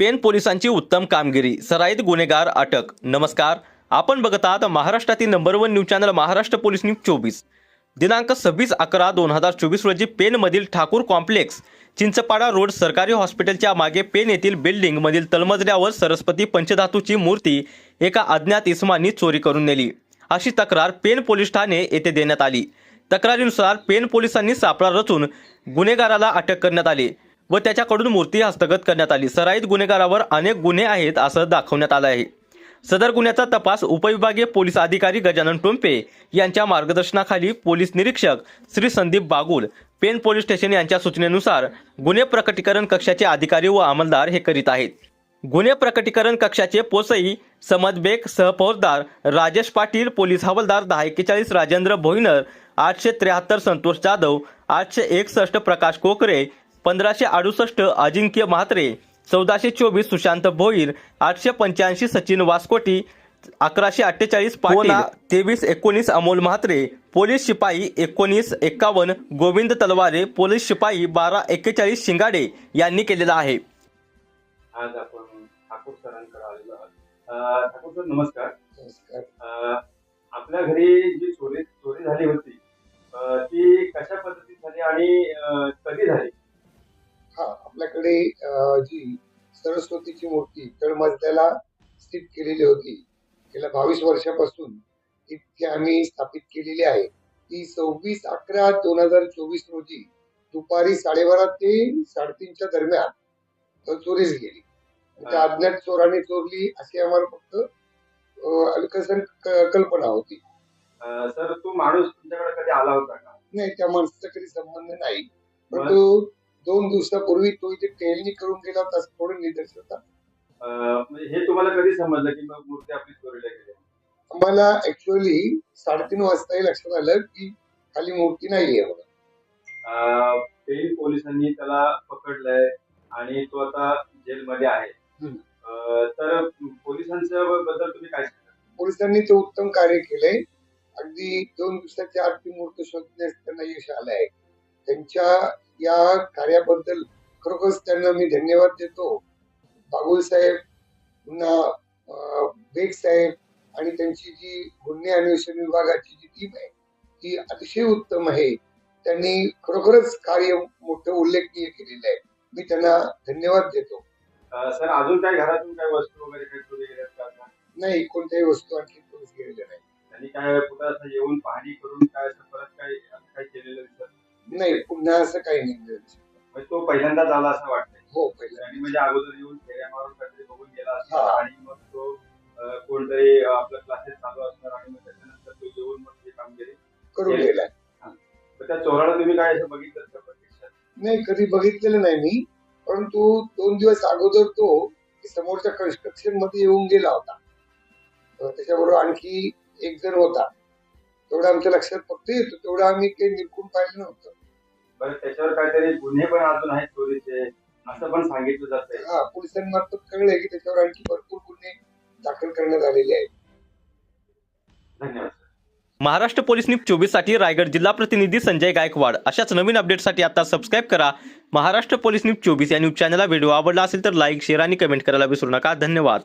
Pen पोलिसांची उत्तम कामगिरी सराईत गुन्हेगार अटक. नमस्कार आपण बघत आहात महाराष्ट्रातील number one news channel Maharashtra police news चोवीस. दिनांक सव्वीस अकरा दोन हजार चोवीस रोजी पेनमधील ठाकूर कॉम्प्लेक्स चिंचपाडा रोड सरकारी हॉस्पिटलच्या मागे पेन येथील बिल्डिंगमधील तलमजल्यावर सरस्वती पंचधातूची मूर्ती एका अज्ञात इसमांनी चोरी करून नेली. अशी तक्रार पेन पोलीस ठाणे येथे देण्यात आली. तक्रारीनुसार पेन पोलिसांनी सापळा रचून गुन्हेगाराला अटक करण्यात आली. व त्याच्याकडून मूर्ती हस्तगत करण्यात आली. सराईत गुन्हेगारावर अनेक गुन्हे आहेत असं दाखवण्यात आलं आहे. सदर गुन्ह्याचा तपास उपविभागीय पोलीस अधिकारी गजानन टोंपे यांच्या मार्गदर्शनाखाली पोलीस निरीक्षक श्री संदीप बागुल पेन पोलीस स्टेशन यांच्या सूचनेनुसार गुन्हे प्रकटीकरण कक्षाचे अधिकारी व अंमलदार हे करीत आहेत. गुन्हे प्रकटीकरण कक्षाचे पोसई समद बेग सहफौजदार राजेश पाटील पोलीस हवालदार दहा एक्केचाळीस राजेंद्र भोईनर आठशे त्र्याहत्तर संतोष जाधव आठशे एकसष्ट प्रकाश कोकरे पंधराशे अडुसष्ट अजिंक्य म्हात्रे चौदाशे चोवीस सुशांत भोईर आठशे पंच्याऐंशी सचिन वासकोटी अकराशे अठ्ठेचाळीस पाटील. तेवीस एकोणीस अमोल म्हात्रे पोलीस शिपाई एकोणीस एक्कावन्न गोविंद तलवारे पोलीस शिपाई बारा एक्केचाळीस शिंगाडे यांनी केलेला आहे. आज आपण ठाकूर सरांकडे आलेलो आहोत. ठाकूर सर नमस्कार. आपल्या घरी जी चोरी चोरी झाली होती ती कशा पद्धतीत झाली आणि कधी झाली? आपल्याकडे जी सरस्वतीची मूर्ती तळमजल्याला स्थित केलेली होती गेल्या बावीस वर्षापासून इतकी आम्ही स्थापित केलेली आहे. ती सव्वीस अकरा दोन हजार चोवीस रोजी दुपारी साडेबारा ते साडेतीनच्या दरम्यान चोरीस गेली. त्या अज्ञात चोराने चोरली अशी आम्हाला फक्त कल्पना होती. सर तो माणूस तुमच्याकडे कधी आला होता का? नाही त्या माणसाचा कधी संबंध नाही. परंतु दोन दिवसापूर्वी तो इथे टेलनी करून गेला होता थोडं निदर्श होता. म्हणजे हे तुम्हाला कधी समजलं की मग मूर्ती आपली चोरीला गेली? आम्हाला ऍक्च्युअली साडेतीन वाजता हे लक्षात आलं की खाली मूर्ती नाहीये म्हणून अं, पेन पोलिसांनी त्याला पकडलंय आणि तो आता जेलमध्ये आहे. तर पोलिसांच्या बद्दल तुम्ही काय पोलिसांनी ते उत्तम कार्य केलंय. अगदी दोन दिवसाच्या आत ती मूर्ती शोधण्यास त्यांना यश आलं आहे त्यांच्या या कार्याबद्दल खरोखरच त्यांना मी धन्यवाद देतो. बाबुल साहेब पुन्हा बेग साहेब आणि त्यांची जी गुन्हे अन्वेषण विभागाची जी टीम आहे ती अतिशय उत्तम आहे. त्यांनी खरोखरच कार्य मोठं उल्लेखनीय केलेलं आहे. मी त्यांना धन्यवाद देतो. सर अजून काय घरातून काय वस्तू वगैरे काही? नाही कोणत्याही वस्तू आणखी गेलेल्या नाही. त्यांनी काय कुठं असं येऊन नाही पुन्हा असं काही नाही म्हणजे तो पहिल्यांदाच आला असं वाटतंय. हो पहिलं आणि म्हणजे अगोदर येऊन फेऱ्या मारून काहीतरी बघून गेला असं हा. आणि मग तो अं, कोणतरी आपलं क्लासेस चालू असणार आणि मग त्याच्यानंतर तो येऊन मग ते कामगिरी करून केलं. गेलाय तर त्या चोराला तुम्ही काय असं बघितलं का प्रत्यक्षात? नाही कधी बघितलेलं नाही मी परंतु दोन दिवस अगोदर तो समोरच्या कन्स्ट्रक्शनमध्ये येऊन गेला होता. तर त्याच्याबरोबर आणखी एक जण होता. तेवढं आमच्या लक्षात फक्त येतो. तेवढं आम्ही काही निरखून पाहिलं नव्हतं. बरं त्याच्यावर काहीतरी गुन्हे पण अजून आहेत चोरीचे असं पण सांगितलं जातंय. हा पोलिसांमार्फत कळलंय की त्याच्यावर आणखी भरपूर गुन्हे दाखल करण्यात आलेले आहेत. धन्यवाद महाराष्ट्र पोलीस न्यूज चोवीससाठी रायगड जिल्हा प्रतिनिधी संजय गायकवाड. अशाच नवीन अपडेटसाठी आता सबस्क्राईब करा. महाराष्ट्र पोलीस न्यूज चोवीस या न्यूज चॅनलला व्हिडिओ आवडला असेल तर लाईक शेअर आणि कमेंट करायला विसरू नका. धन्यवाद.